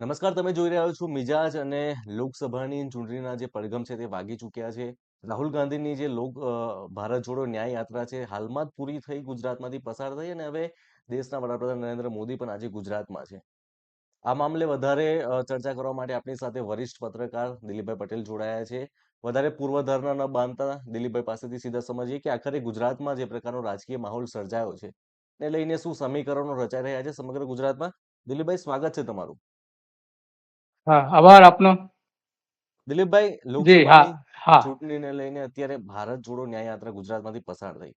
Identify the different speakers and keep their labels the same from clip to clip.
Speaker 1: નમસ્કાર, તમે જોઈ રહ્યા છો મિજાજ અને લોકસભાની ચૂંટણીના જે પડઘમ છે તે વાગી ચૂક્યા છે. રાહુલ ગાંધીની જે લોક ભારત જોડો ન્યાય યાત્રા છે, હાલમાં જ પૂરી થઈ, ગુજરાતમાંથી પસાર થઈ અને હવે દેશના વડાપ્રધાન નરેન્દ્ર મોદી પણ આજે ગુજરાતમાં છે. આ મામલે વધારે ચર્ચા કરવા માટે આપણી સાથે વરિષ્ઠ પત્રકાર દિલીપભાઈ પટેલ જોડાયા છે. વધારે પૂર્વધારણા ન બાંધતા દિલીપભાઈ પાસેથી સીધા સમજીએ કે આખરે ગુજરાતમાં જે પ્રકારનો રાજકીય માહોલ સર્જાયો છે. ને લઈને શું સમીકરણો રચાઈ રહ્યા છે સમગ્ર ગુજરાતમાં. દિલીપભાઈ, સ્વાગત છે તમારું.
Speaker 2: હા આભાર આપનો.
Speaker 1: દિલીપભાઈ
Speaker 2: જી હા
Speaker 1: લોકસભાની
Speaker 2: હા.
Speaker 1: ચૂંટણીને લઈને અત્યારે ભારત જોડો ન્યાય યાત્રા ગુજરાતમાંથી પસાર થઈ.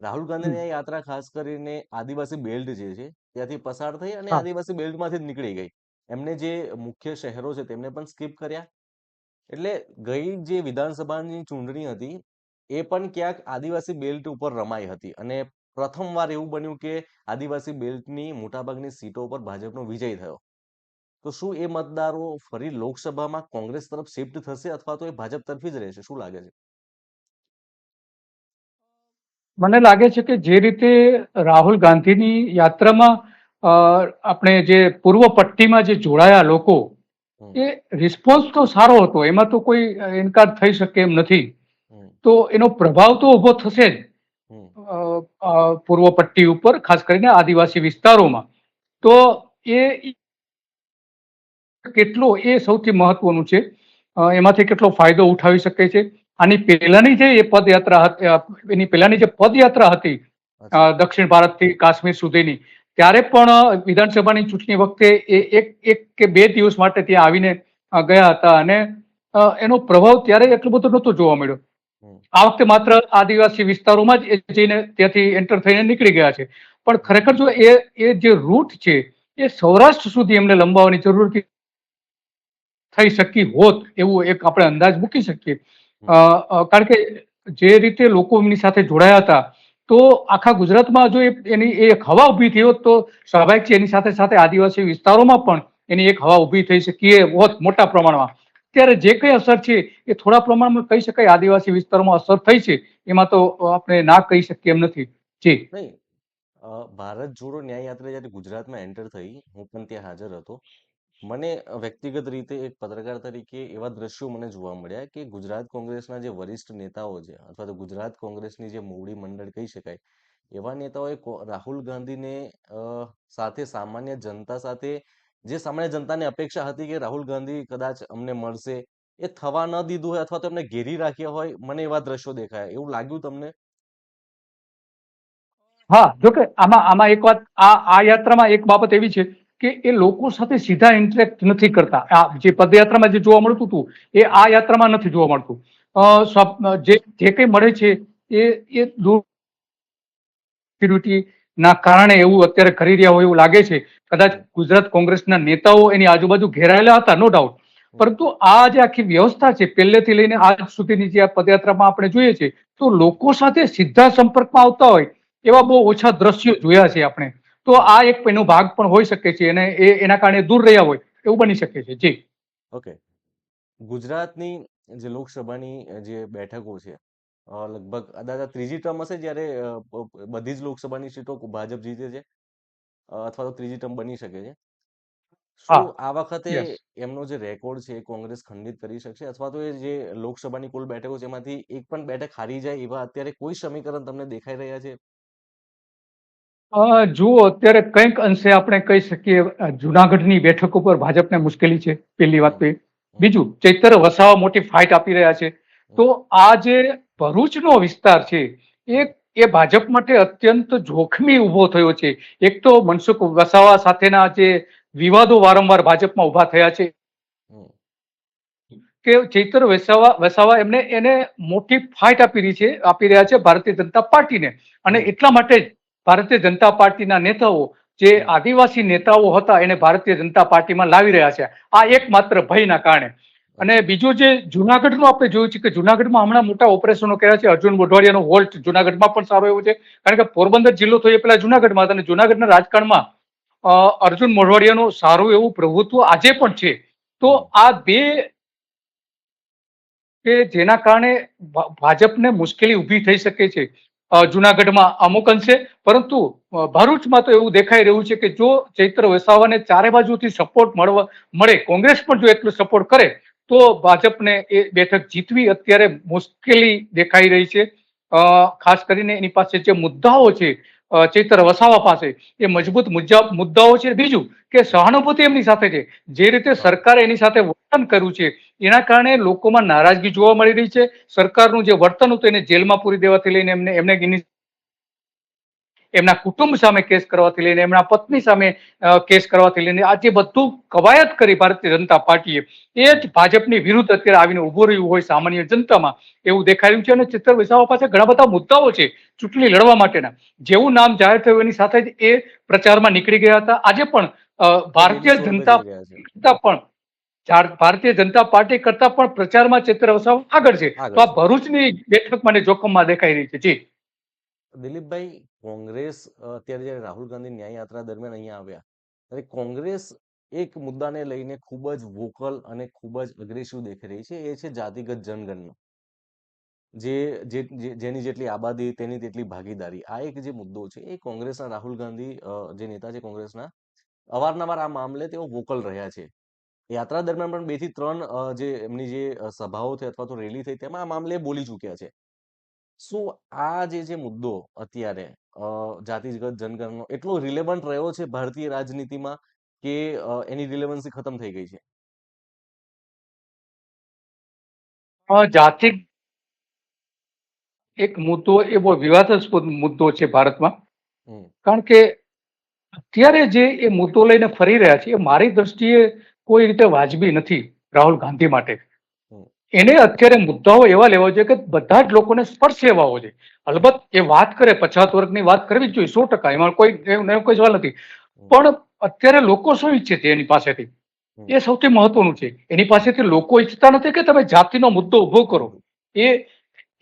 Speaker 1: રાહુલ ગાંધી ન્યાય યાત્રા ખાસ કરીને આદિવાસી બેલ્ટ જે છે ત્યાંથી પસાર થઈ અને આદિવાસી બેલ્ટમાંથી જ નીકળી ગઈ. એમને જે મુખ્ય શહેરો છે તેમને પણ સ્કીપ કર્યા. એટલે ગઈ જે વિધાનસભાની ચૂંટણી હતી એ પણ ક્યાંક આદિવાસી બેલ્ટ ઉપર રમાઈ હતી. અને પ્રથમવાર એવું બન્યું કે આદિવાસી બેલ્ટની મોટાભાગની સીટો પર ભાજપનો વિજય થયો. તો શું એ મતદારો ફરી લોકસભામાં કોંગ્રેસ તરફ શિફ્ટ થશે અથવા તો એ ભાજપ તરફી જ રહેશે? શું લાગે છે?
Speaker 2: મને લાગે છે કે જે રીતે રાહુલ ગાંધીની યાત્રામાં આપણે જે પૂર્વ પટ્ટીમાં જે જોડાયા લોકો એ રિસ્પોન્સ તો સારો હતો. એમાં તો કોઈ ઇનકાર થઈ શકે એમ નથી. તો એનો પ્રભાવ તો ઊભો થશે જ પૂર્વ પટ્ટી ઉપર ખાસ કરીને આદિવાસી વિસ્તારોમાં. તો એ કેટલો એ સૌથી મહત્વનું છે. એમાંથી કેટલો ફાયદો ઉઠાવી શકે છે. આની પહેલાની જે એ પદયાત્રા હતી એની પહેલાની જે પદયાત્રા હતી દક્ષિણ ભારતથી કાશ્મીર સુધીની ત્યારે પણ વિધાનસભાની ચૂંટણી વખતે એ એક એક કે બે દિવસ માટે ત્યાં આવીને ગયા હતા અને એનો પ્રભાવ ત્યારે એટલો બધો નહોતો જોવા મળ્યો. આ વખતે માત્ર આદિવાસી વિસ્તારોમાં જ એ જઈને ત્યાંથી એન્ટર થઈને નીકળી ગયા છે. પણ ખરેખર જો એ એ જે રૂટ છે એ સૌરાષ્ટ્ર સુધી એમને લંબાવવાની જરૂર હતી થઈ શકી હોત એવું એક આપણે અંદાજ મૂકી શકીએ. કારણ કે જે રીતે લોકો એમની સાથે જોડાયા હતા, તો આખા ગુજરાતમાં જો એની એક હવા ઊભી થઈ હોત તો સ્વાભાવિક છે એની સાથે સાથે આદિવાસી વિસ્તારોમાં પણ એની એક હવા ઊભી થઈ શકી હોત મોટા પ્રમાણમાં. ત્યારે જે કઈ અસર છે એ થોડા પ્રમાણમાં કહી શકાય આદિવાસી વિસ્તારોમાં અસર થઈ છે, એમાં તો આપણે ના કહી શકીએ એમ નથી. જી.
Speaker 1: ભારત જોડો ન્યાય યાત્રા જ્યારે ગુજરાતમાં એન્ટર થઈ, હું પણ ત્યાં હાજર હતો મને વ્યક્તિગત રીતે એક પત્રકાર તરીકે એવા દ્રશ્યો મને જોવા મળ્યા કે ગુજરાત કોંગ્રેસના જે વરિષ્ઠ નેતાઓ છે અથવા તો ગુજરાત કોંગ્રેસની જે મોવડી મંડળ કહી શકાય, એવા નેતાઓએ રાહુલ ગાંધીને સાથે સામાન્ય જનતા સાથે, જે સામાન્ય જનતાને અપેક્ષા હતી કે રાહુલ ગાંધી કદાચ અમને મળશે, એ થવા ન દીધું હોય અથવા તો એમને ઘેરી રાખ્યા હોય, મને એવા દ્રશ્યો દેખાયા. એવું લાગ્યું તમને?
Speaker 2: હા, જોકે આમાં આમાં એક વાત, આ આ યાત્રામાં એક બાબત એવી છે કે એ લોકો સાથે સીધા ઇન્ટરેક્ટ નથી કરતા. આ જે પદયાત્રામાં જે જોવા મળતું હતું, એ આ યાત્રામાં નથી જોવા મળતું. જે જે કંઈ મળે છે, એ એ ના કારણે એવું અત્યારે કરી રહ્યા હોય એવું લાગે છે. કદાચ ગુજરાત કોંગ્રેસના નેતાઓ એની આજુબાજુ ઘેરાયેલા હતા નો ડાઉટ પરંતુ આ જે આખી વ્યવસ્થા છે, પહેલેથી લઈને આજ સુધીની જે આ પદયાત્રામાં આપણે જોઈએ છીએ તો લોકો સાથે સીધા સંપર્કમાં આવતા હોય, એવા બહુ ઓછા દ્રશ્યો જોયા છે આપણે. તો આ એક એનો ભાગ પણ હોઈ શકે છે અને એ એના કારણે દૂર રહ્યા હોય એવું બની શકે છે. જી.
Speaker 1: ઓકે. ગુજરાતની જે લોકસભાની જે બેઠકો છે લગભગ દાદા ત્રીજી ટર્મ હશે જ્યારે બધી જ લોકસભાની સીટો ભાજપ જીતે છે અથવા તો ત્રીજી ટર્મ બની શકે છે. શું આ વખતે એમનો જે રેકોર્ડ છે એ કોંગ્રેસ ખંડિત કરી શકશે? અથવા તો એ જે લોકસભાની કુલ બેઠકો છે એમાંથી એક પણ બેઠક હારી જાય એવા અત્યારે કોઈ સમીકરણ તમને દેખાઈ રહ્યા છે?
Speaker 2: જુઓ અત્યારે કંઈક અંશે આપણે કહી શકીએ જુનાગઢની બેઠક ઉપર ભાજપને મુશ્કેલી છે પહેલી વાત તો બીજું ચૈતર વસાવા મોટી ફાઇટ આપી રહ્યા છે. તો આ જે ભરૂચનો વિસ્તાર છે એ એ ભાજપ માટે અત્યંત જોખમી ઊભો થયો છે. એક તો મનસુખ વસાવા સાથેના જે વિવાદો વારંવાર ભાજપમાં ઊભા થયા છે. કે ચૈતર વસાવા વસાવા એમને એને મોટી ફાઇટ આપી રહી છે આપી રહ્યા છે ભારતીય જનતા પાર્ટીને. અને એટલા માટે જ ભારતીય જનતા પાર્ટીના નેતાઓ જે આદિવાસી નેતાઓ હતા, એને ભારતીય જનતા પાર્ટીમાં લાવી રહ્યા છે. આ એકમાત્ર ભયના કારણે. અને બીજું જે જુનાગઢનું આપણે જોયું છે કે જુનાગઢમાં હમણાં મોટા ઓપરેશનો કર્યા છે. અર્જુન મોઢવાડિયાનો વોલ્ટ જુનાગઢમાં પણ સારો એવો છે. કારણ કે પોરબંદર જિલ્લો થયો પેલા જુનાગઢમાં હતો અને જુનાગઢના રાજકારણમાં અર્જુન મોઢવાડિયાનું સારું એવું પ્રભુત્વ આજે પણ છે. તો આ બે કે જેના કારણે ભાજપને મુશ્કેલી ઊભી થઈ શકે છે. જુનાગઢમાં અમુક અંશે. પરંતુ ભરૂચમાં તો એવું દેખાઈ રહ્યું છે કે જો ચૈત્ર વસાવાને ચારે બાજુથી સપોર્ટ મળવા, મળે, કોંગ્રેસ પણ જો એટલો સપોર્ટ કરે, તો ભાજપને એ બેઠક જીતવી અત્યારે મુશ્કેલી દેખાઈ રહી છે. ખાસ કરીને એની પાસે જે મુદ્દાઓ છે ચૈત્ર વસાવા પાસે. એ મજબૂત મુદ્દા મુદ્દાઓ છે. બીજું કે સહાનુભૂતિ એમની સાથે છે. જે રીતે સરકારે એની સાથે વર્તન કર્યું છે, એના કારણે લોકોમાં નારાજગી જોવા મળી રહી છે. સરકારનું જે વર્તન હતું એને જેલમાં પૂરી દેવાથી લઈને એમને એમને એની એમના કુટુંબ સામે કેસ કરવાથી લઈને એમના પત્ની સામે કેસ કરવાથી લઈને આ જે બધું કવાયત કરી ભારતીય જનતા પાર્ટીએ. એ જ ભાજપની વિરુદ્ધ અત્યારે આવીને ઉભું રહ્યું હોય સામાન્ય જનતામાં. એવું દેખાઈ રહ્યું છે અને ચિત્ર વસાવા પાસે ઘણા બધા મુદ્દાઓ છે ચૂંટણી લડવા માટેના. જેવું નામ જાહેર થયું એની સાથે જ એ પ્રચારમાં નીકળી ગયા હતા. આજે પણ ભારતીય જનતા પણ ભારતીય જનતા પાર્ટી કરતા પણ પ્રચારમાં ચિત્ર વસાવ આગળ છે. તો આ ભરૂચની બેઠક મને જોખમમાં દેખાઈ રહી છે. જી.
Speaker 1: દિલીપભાઈ, કોંગ્રેસ અત્યારે જ્યારે રાહુલ ગાંધી ન્યાય યાત્રા દરમિયાન અહીંયા આવ્યા, ત્યારે કોંગ્રેસ એક મુદ્દાને લઈને ખૂબ જ વોકલ અને ખૂબ જ અગ્રેસિવ દેખાઈ રહી છે, એ છે જાતિગત જનગણના. જે જેની જેટલી આબાદી, તેની તેટલી ભાગીદારી. આ એક જે મુદ્દો છે, એ કોંગ્રેસના રાહુલ ગાંધી જે નેતા છે કોંગ્રેસના, અવારનવાર આ મામલે તેઓ વોકલ રહ્યા છે. યાત્રા દરમિયાન પણ બેથી ત્રણ જે એમની જે સભાઓ થઈ અથવા તો રેલી થઈ, તેમાં આ મામલે બોલી ચૂક્યા છે. શું આ જે જે મુદ્દો અત્યારે જાતિગત જનગણનો એટલો રિલેવન્ટ રહ્યો છે ભારતીય રાજનીતિમાં કે એની રિલેવન્સી ખતમ થઈ ગઈ છે?
Speaker 2: જાતિ એક મુદ્દો એ બહુ વિવાદાસ્પદ મુદ્દો છે ભારતમાં. કારણ કે અત્યારે જે એ મુદ્દો લઈને ફરી રહ્યા છે એ મારી દ્રષ્ટિએ કોઈ રીતે વાજબી નથી રાહુલ ગાંધી માટે. એને અત્યારે મુદ્દાઓ એવા લેવા જોઈએ કે બધા જ લોકોને સ્પર્શે એવા હોવા જોઈએ. અલબત્ત એ વાત કરે પછાત વર્ગની વાત કરવી જ જોઈએ સો ટકા એમાં કોઈ કોઈ સવાલ નથી. પણ અત્યારે લોકો શું ઈચ્છે છે એની પાસેથી? એ સૌથી મહત્વનું છે. એની પાસેથી લોકો ઈચ્છતા નથી કે તમે જાતિનો મુદ્દો ઊભો કરો. એ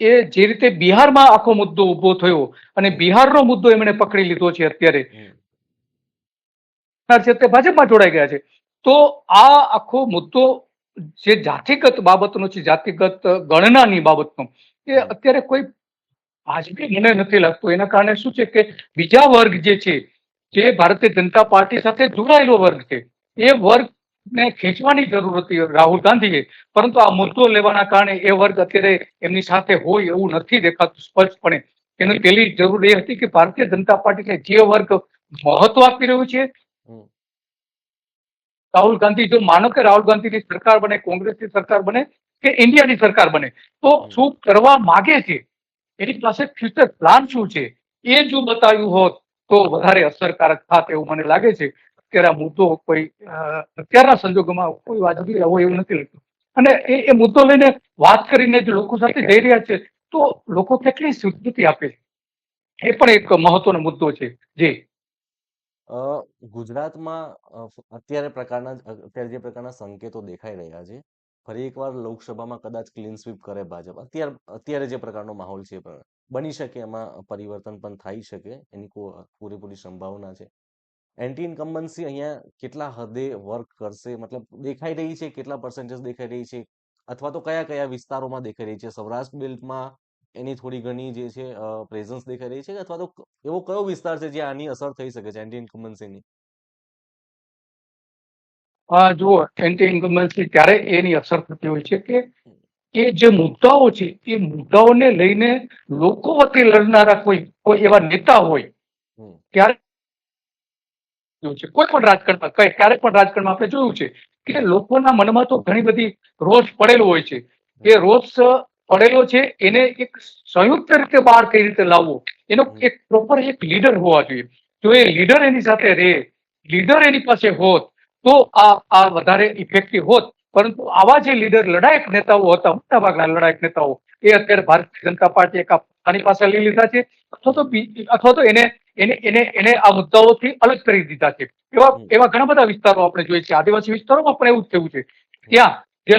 Speaker 2: એ જે રીતે બિહારમાં આખો મુદ્દો ઊભો થયો અને બિહારનો મુદ્દો એમણે પકડી લીધો છે અત્યારે. છે તે ભાજપમાં જોડાઈ ગયા છે. તો આ આખો મુદ્દો જે જાતિગત બાબતનો છે જાતિગત ગણનાની બાબતનો એ અત્યારે કોઈ વાજબી મને નથી લાગતું. એના કારણે શું છે કે બીજા વર્ગ જે છે જે ભારતીય જનતા પાર્ટી સાથે જોડાયેલો વર્ગ છે એ વર્ગને ખેંચવાની જરૂર હતી રાહુલ ગાંધીએ. પરંતુ આ મુદ્દો લેવાના કારણે એ વર્ગ અત્યારે એમની સાથે હોય એવું નથી દેખાતું સ્પષ્ટપણે. એની પેલી જરૂર એ હતી કે ભારતીય જનતા પાર્ટીને જે વર્ગ મહત્વ આપી રહ્યું છે રાહુલ ગાંધી જો માનો કે રાહુલ ગાંધીની સરકાર બને કોંગ્રેસની સરકાર બને કે ઇન્ડિયાની સરકાર બને તો શું કરવા માગે છે? એની પાસે ફ્યુચર પ્લાન શું છે? એ જો બતાવ્યું હોત તો વધારે અસરકારક થાત એવું મને લાગે છે. અત્યારે આ મુદ્દો કોઈ અત્યારના સંજોગોમાં કોઈ વાજબી આવો એવું નથી લખ્યું અને એ એ મુદ્દો લઈને વાત કરીને જે લોકો સાથે જઈ રહ્યા છે તો લોકો કેટલી સ્વીકૃતિ આપે છે? એ પણ એક મહત્વનો મુદ્દો છે. જી.
Speaker 1: ગુજરાતમાં અત્યારે પ્રકારના અત્યારે જે પ્રકારના સંકેતો દેખાઈ રહ્યા છે, ફરી એકવાર લોકસભામાં કદાચ ક્લીન સ્વીપ કરે ભાજપ. અત્યારે અત્યારે જે પ્રકારનો માહોલ છે બની શકે, એમાં પરિવર્તન પણ થઈ શકે, એની પૂરેપૂરી સંભાવના છે. એન્ટી ઇન્કમ્બન્સી અહીંયા કેટલા હદે વર્ક કરશે? મતલબ દેખાઈ રહી છે, કેટલા પર્સન્ટેજ દેખાઈ રહી છે, અથવા તો કયા કયા વિસ્તારોમાં દેખાઈ રહી છે? સૌરાષ્ટ્ર બેલ્ટમાં એની થોડી ઘણી જે છે પ્રેઝન્સ દેખાઈ રહી છે અથવા તો એવો કયો વિસ્તાર છે જ્યાં આની અસર થઈ શકે છે એન્ટી ઇન્કમ્બન્સીની
Speaker 2: આ જુઓ એન્ટી ઇન્કમ્બન્સી ત્યારે એની અસર થતી હોય છે કે એ જે મુદ્દાઓ છે એ મુદ્દાઓને લઈને લોકો વતી લડનારા કોઈ કોઈ એવા નેતા હોય ત્યારે છે. કોઈ પણ રાજકારણમાં કઈ ક્યારેક પણ રાજકારણમાં આપણે જોયું છે કે લોકોના મનમાં તો ઘણી બધી રોષ પડેલો હોય છે. એ રોષ પડેલો છે એને એક સંયુક્ત રીતે બહાર કઈ રીતે લાવવો? એનો એક પ્રોપર એક લીડર હોવા જોઈએ. જો એ લીડર એની સાથે રહે લીડર એની પાસે હોત તો આ આ વધારે ઇફેક્ટિવ હોત. પરંતુ આવા જે લીડર લડાયક નેતાઓ હતા મોટાભાગના લડાયક નેતાઓ એ અત્યારે ભારતીય જનતા પાર્ટી એક આની પાસે લઈ લીધા છે. અથવા તો અથવા તો એને એને એને એને આ મુદ્દાઓથી અલગ કરી દીધા છે. એવા એવા ઘણા બધા વિસ્તારો આપણે જોઈએ છીએ. આદિવાસી વિસ્તારોમાં પણ એવું જ થયું છે. ત્યાં જે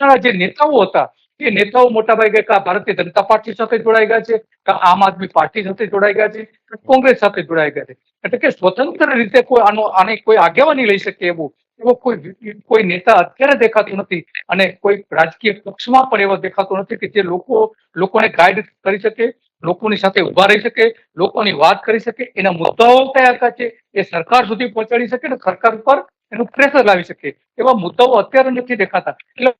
Speaker 2: લડનારા જે નેતાઓ હતા, એ નેતાઓ મોટાભાગે કાં ભારતીય જનતા પાર્ટી સાથે જોડાઈ ગયા છે, કાં આમ આદમી પાર્ટી સાથે જોડાઈ ગયા છે કોંગ્રેસ સાથે જોડાઈ ગયા છે. એટલે કે સ્વતંત્ર રીતે કોઈ આનો, આને કોઈ આગેવાની લઈ શકે એવું, એવો કોઈ કોઈ નેતા અત્યારે દેખાતો નથી અને કોઈ રાજકીય પક્ષમાં પણ એવો દેખાતો નથી કે જે લોકો, લોકોને ગાઈડ કરી શકે, લોકોની સાથે ઊભા રહી શકે, લોકોની વાત કરી શકે, એના મુદ્દાઓ કયા કયા છે, એ સરકાર સુધી પહોંચાડી શકે અને સરકાર ઉપર એનું પ્રેશર લાવી શકે. એવા મુદ્દાઓ અત્યારે નથી દેખાતા. એટલે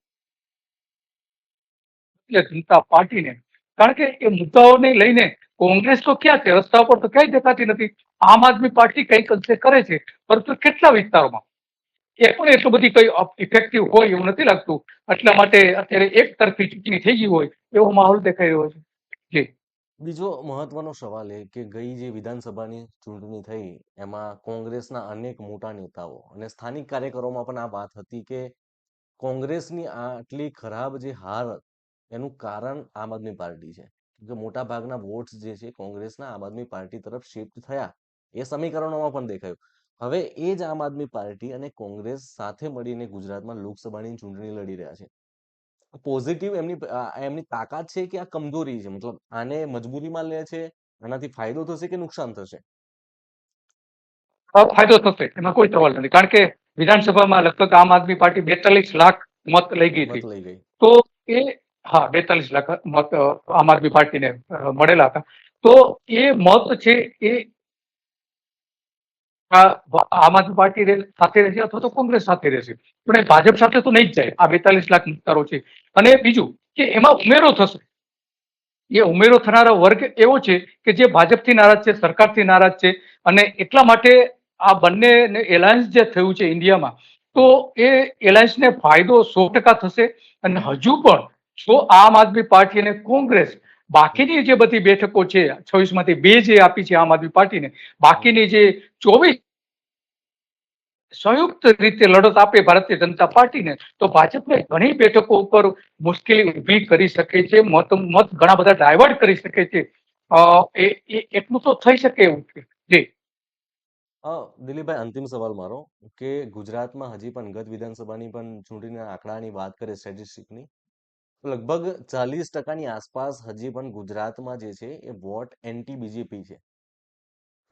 Speaker 2: ભારતીય જનતા પાર્ટીને. કારણ કે એ મુદ્દાઓને લઈને કોંગ્રેસ તો ક્યાં છે? રસ્તા પર તો ક્યાંય દેખાતી નથી. આમ આદમી પાર્ટી કંઈક અંશે કરે છે, પરંતુ કેટલા વિસ્તારોમાં? એ પણ એટલું બધી કઈ ઇફેક્ટિવ હોય એવું નથી લાગતું. એટલા માટે અત્યારે એક તરફી ચૂંટણી થઈ ગઈ હોય, એવો માહોલ દેખાઈ રહ્યો છે. જી.
Speaker 1: બીજો મહત્વનો સવાલ એ કે ગઈ જે વિધાનસભાની ચૂંટણી થઈ, એમાં કોંગ્રેસના અનેક મોટા નેતાઓ અને સ્થાનિક કાર્યકરોમાં પણ આ વાત હતી કે કોંગ્રેસની આટલી ખરાબ જે હાર એનું કારણ આમ આદમી પાર્ટી છે. કે મોટા ભાગના વોટ્સ જે છે કોંગ્રેસના આમ આદમી પાર્ટી તરફ શિફ્ટ થયા. એ સમીકરણોમાં પણ દેખાયું. હવે એ જ આમ આદમી પાર્ટી અને કોંગ્રેસ સાથે મળીને ગુજરાતમાં લોકસભાની ચૂંટણી લડી રહ્યા છે. પોઝિટિવ એમની એમની તાકાત છે કે આ કમજોરી છે? મતલબ આને મજબૂરીમાં લે છે? આનાથી ફાયદો થશે કે નુકસાન થશે?
Speaker 2: ફાયદો થશે. એમાં કોઈ સવાલ નથી. કારણ કે વિધાનસભામાં લગભગ આમ આદમી પાર્ટી બેતાલીસ લાખ મત લઈ ગઈ હતી.
Speaker 1: મત લઈ ગઈ.
Speaker 2: તો એ હા, બેતાલીસ લાખ મત આમ આદમી પાર્ટીને મળેલા હતા. તો એ મત છે એ આમ આદમી પાર્ટી સાથે રહેશે અથવા તો કોંગ્રેસ સાથે રહેશે? પણ એ ભાજપ સાથે તો નહીં જ જાય. આ બેતાલીસ લાખ મતદારો છે. અને બીજું કે એમાં ઉમેરો થશે. એ ઉમેરો થનારા વર્ગ એવો છે કે જે ભાજપથી નારાજ છે, સરકારથી નારાજ છે અને એટલા માટે આ બંને એલાયન્સ જે થયું છે ઇન્ડિયામાં, તો એ એલાયન્સને ફાયદો સો ટકા થશે અને હજુ પણ જો આમ આદમી પાર્ટી અને કોંગ્રેસ બાકીની જે બધી બેઠકો છે છવ્વીસમાંથી બે જે આપી છે આમ આદમી પાર્ટીને, બાકીની જે ચોવીસ સંયુક્ત રીતે લડત આપે ભારતીય જનતા પાર્ટીને, તો ભાજપને ઘણી બેઠકો ઉપર મુશ્કેલી ઊભી કરી શકે છે, મત મત ઘણા બધા ડાયવર્ટ કરી શકે છે. એ એટલું તો થઈ શકે એવું જી.
Speaker 1: દિલીપભાઈ, અંતિમ સવાલ મારો, કે ગુજરાતમાં હજી પણ ગત વિધાનસભાની પણ ચૂંટણીના આંકડાની વાત કરે સ્ટેટિસ્ટિકની લગભગ ચાલીસ ટકાની આસપાસ હજી પણ ગુજરાતમાં જે છે એ વોટ એન્ટી બીજેપી છે.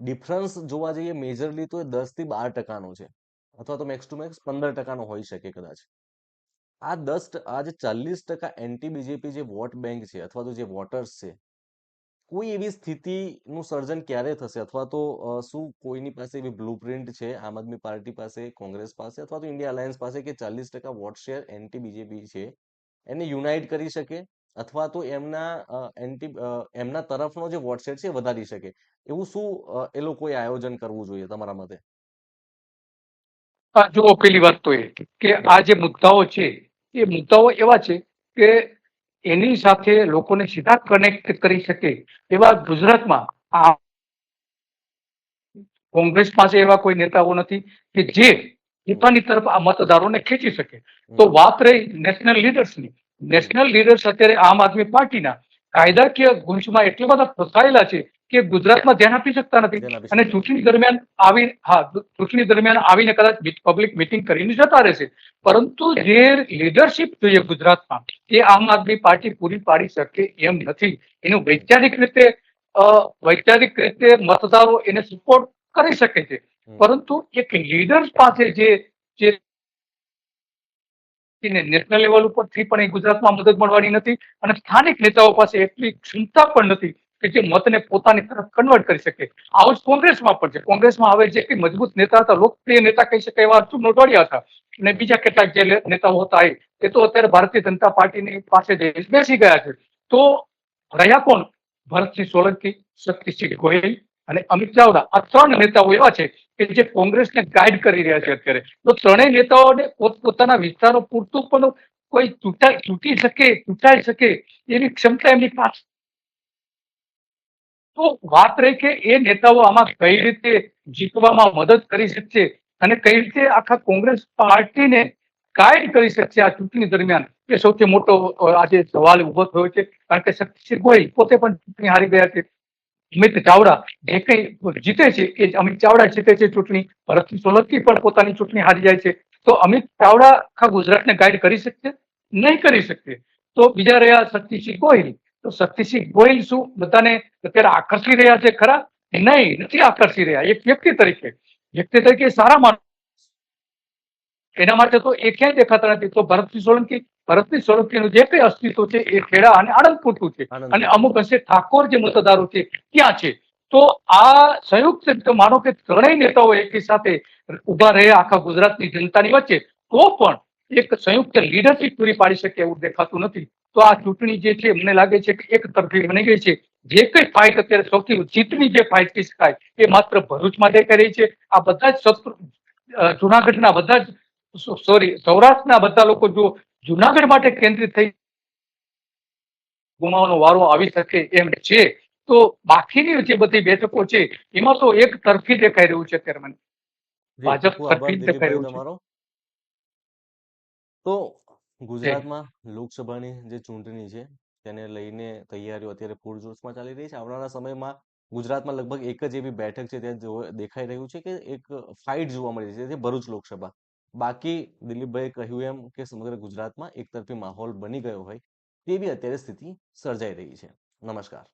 Speaker 1: ડિફરન્સ જોવા જઈએ મેજરલી તો એ દસથી બાર ટકાનો છે. અથવા તો મેક્સ ટુ મેક્સ પંદર ટકાનો હોઈ શકે કદાચ. આ દસ આ જે ચાલીસ ટકા એન્ટી બીજેપી જે વોટ બેંક છે અથવા તો જે વોટર્સ છે, કોઈ એવી સ્થિતિનું સર્જન ક્યારે થશે? અથવા તો શું કોઈની પાસે એવી બ્લુપ્રિન્ટ છે, આમ આદમી પાર્ટી પાસે, કોંગ્રેસ પાસે અથવા તો ઇન્ડિયા અલાયન્સ પાસે કે ચાલીસ ટકા વોટ શેર એન્ટી બીજેપી છે એને યુનાઇટ કરી શકે અથવા તો એમના એન્ટી એમના તરફનો જે વોટસેટ છે એ વધારી શકે. એવું શું એ લોકોએ આયોજન કરવું જોઈએ તમારા મતે?
Speaker 2: જુઓ પેલી વાત તો એ કે આ જે મુદ્દાઓ છે, એ મુદ્દાઓ એવા છે કે એની સાથે લોકોને સીધા કનેક્ટ કરી શકે એવા ગુજરાતમાં આ કોંગ્રેસ પાસે એવા કોઈ નેતાઓ નથી કે જે પોતાની તરફ આ મતદારોને ખેંચી શકે. તો વાત રહી નેશનલ લીડર્સની. નેશનલ લીડર્સ અત્યારે આમ આદમી પાર્ટીના કાયદાકીય ગુંચમાં એટલા બધા ફસાયેલા છે કે ગુજરાતમાં ધ્યાન આપી શકતા નથી. અને ચૂંટણી દરમિયાન આવી હા ચૂંટણી દરમિયાન આવીને કદાચ પબ્લિક મિટિંગ કરીને જતા રહેશે. પરંતુ જે લીડરશિપ જોઈએ ગુજરાતમાં એ આમ આદમી પાર્ટી પૂરી પાડી શકે એમ નથી. એનું વૈચારિક રીતે વૈજ્ઞાનિક વૈચારિક રીતે મતદારો એને સપોર્ટ કરી શકે છે. પરંતુ એક લીડર પાસે જે જે નેશનલ લેવલ ઉપરથી પણ એ ગુજરાતમાં મદદ મળવાની નથી અને સ્થાનિક નેતાઓ પાસે એટલી ક્ષમતા પણ નથી કે જે મતને પોતાની તરફ કન્વર્ટ કરી શકે. આવું જ કોંગ્રેસમાં પણ છે. કોંગ્રેસમાં હવે જે કંઈ મજબૂત નેતા હતા લોકપ્રિય નેતા કહી શકાય એવા અર્જુન મોઢવાડિયા હતા. અને બીજા કેટલાક જે નેતાઓ હતા એ એ તો અત્યારે ભારતીય જનતા પાર્ટીની પાસે જે બેસી ગયા છે. તો રહ્યા કોણ? ભરતસિંહ સોલંકી શક્તિસિંહ ગોહિલ અને અમિત ચાવડા આ ત્રણ નેતાઓ એવા છે કે જે કોંગ્રેસને ગાઈડ કરી રહ્યા છે અત્યારે. તો ત્રણેય નેતાઓને પોતપોતાના વિસ્તારો પૂરતું પણ કોઈ ચૂંટાઈ ચૂંટી શકે ચૂંટાઈ શકે એવી ક્ષમતા એમની પાસે. તો વાત રહી કે એ નેતાઓ આમાં કઈ રીતે જીતવામાં મદદ કરી શકશે અને કઈ રીતે આખા કોંગ્રેસ પાર્ટીને ગાઈડ કરી શકશે આ ચૂંટણી દરમિયાન? એ સૌથી મોટો આજે સવાલ ઊભો થયો છે. કારણ કે શક્તિસિંહ ગોહિલ પોતે પણ ચૂંટણી હારી ગયા છે. અમિત ચાવડા જે કંઈ જીતે છે એ અમિત ચાવડા જીતે છે ચૂંટણી. ભરતસિંહ સોલંકી પણ પોતાની ચૂંટણી હારી જાય છે. તો અમિત ચાવડા આખા ગુજરાતને ગાઈડ કરી શકશે? નહીં કરી શકશે. તો બીજા રહ્યા શક્તિસિંહ ગોહિલ. તો શક્તિસિંહ ગોહિલ શું? બધાને અત્યારે આકર્ષી રહ્યા છે ખરા? નહીં, નથી આકર્ષી રહ્યા. એક વ્યક્તિ તરીકે. વ્યક્તિ તરીકે સારા માણસ. એના માટે તો એ ક્યાંય દેખાતા નથી. તો ભરતસિંહ સોલંકી ભરતસિંહ સોલંકીનું જે કઈ અસ્તિત્વ છે એ ખેડા અને આણંદ પૂરતું છે અને અમુક અંશે ઠાકોર જે મતદારો છે ત્યાં છે? તો આ સંયુક્ત માનો કે ત્રણેય નેતાઓ એકી સાથે ઊભા રહે આખા ગુજરાતની જનતાની વચ્ચે તો પણ એક સંયુક્ત લીડરશીપ પૂરી પાડી શકે એવું દેખાતું નથી. તો આ ચૂંટણી જે છે મને લાગે છે કે એક તરફી બની ગઈ છે. જે કઈ ફાઇટ અત્યારે સૌથી જીતની જે ફાઇટ કહી શકાય એ માત્ર ભરૂચમાં દેખાઈ રહી છે. આ બધા જ શત્રુ જુનાગઢના બધા જ સોરી સૌરાષ્ટ્રના બધા લોકો જો જુનાગઢ માટે કેન્દ્રિત થઈ ગુમાવવાનો વારો આવી શકે એમ છે. તો બાકીની જે બધી બેઠકો છે એમાં તો એક તરફી દેખાઈ રહ્યું છે અત્યારે મને. ભાજપ તરફી જ દેખાઈ રહ્યું છે.
Speaker 1: તો ગુજરાતમાં લોકસભાની જે ચૂંટણી છે તેને લઈને તૈયારીઓ અત્યારે પૂરજોશમાં ચાલી રહી છે. આવનારા સમયમાં ગુજરાતમાં લગભગ એક જ એવી બેઠક છે ત્યાં દેખાઈ રહ્યું છે કે એક ફાઇટ જોવા મળી છે જે ભરૂચ લોકસભા. બાકી દિલીપભાઈએ કહ્યું એમ કે સમગ્ર ગુજરાતમાં એક તરફી માહોલ બની ગયો હોય તેવી અત્યારે સ્થિતિ સર્જાઈ રહી છે. નમસ્કાર.